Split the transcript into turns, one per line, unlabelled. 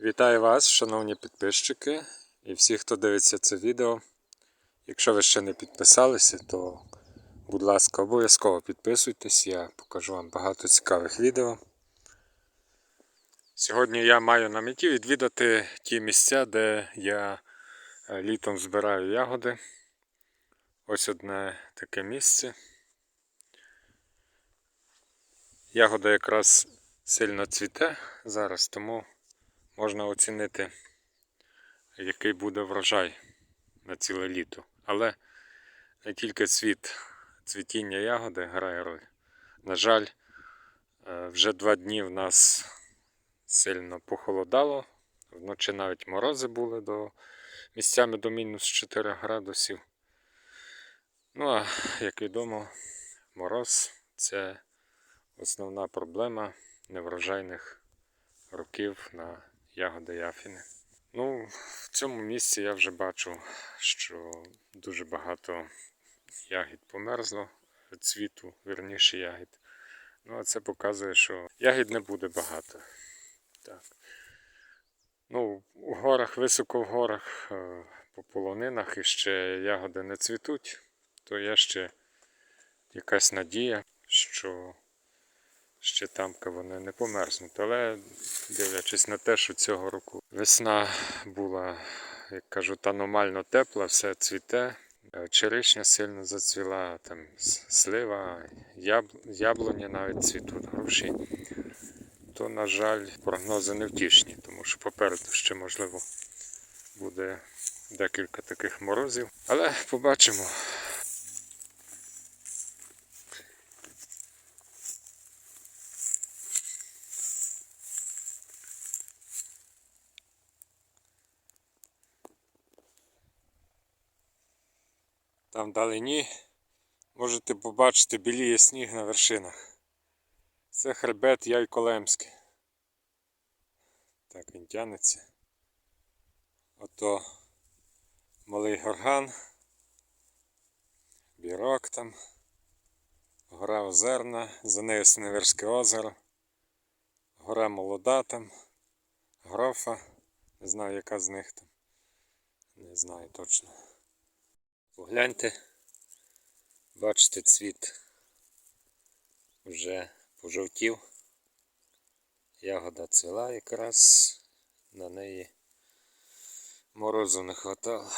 Вітаю вас, шановні підписчики і всі, хто дивиться це відео. Якщо ви ще не підписалися, то будь ласка, обов'язково підписуйтесь, я покажу вам багато цікавих відео. Сьогодні я маю на меті відвідати ті місця, де я е, літом збираю ягоди. Ось одне таке місце. Ягода якраз сильно цвіте зараз, тому можна оцінити, який буде врожай на ціле літо. Але не тільки цвіт, цвітіння ягоди грає роль. На жаль, е, вже два дні в нас сильно похолодало. Вночі навіть морози були до місцями до мінус 4 градусів. Ну а як відомо, мороз це основна проблема неврожайних років на ягоди яфіни. Ну, в цьому місці я вже бачу, що дуже багато ягід померзло цвіту, вірніше ягід. Ну, а це показує, що ягід не буде багато. Так. Ну, у горах, високо в горах, е, по полонинах іще ягоди не цвітуть, то є ще якась надія, що ще тамка вони не померзнуть. Але дивлячись на те, що цього року весна була, як кажуть, аномально тепла, все цвіте. Е, Черешня сильно зацвіла, там слива, яб... яблуня навіть цвітуть груші. То, на жаль, прогнози не втішні, тому що попереду ще можливо буде декілька таких морозів. Але побачимо. Там вдалині можете побачити біліє сніг на вершинах. Це хребет Яйколемський. Так він тянеться. Ото малий горган, бірок там, гора Озерна, за нею Сневерське озеро, гора Молода там, грофа, не знаю яка з них там. Не знаю точно. Погляньте, бачите, цвіт вже пожовтів. Ягода цвіла якраз на неї морозу не хватало.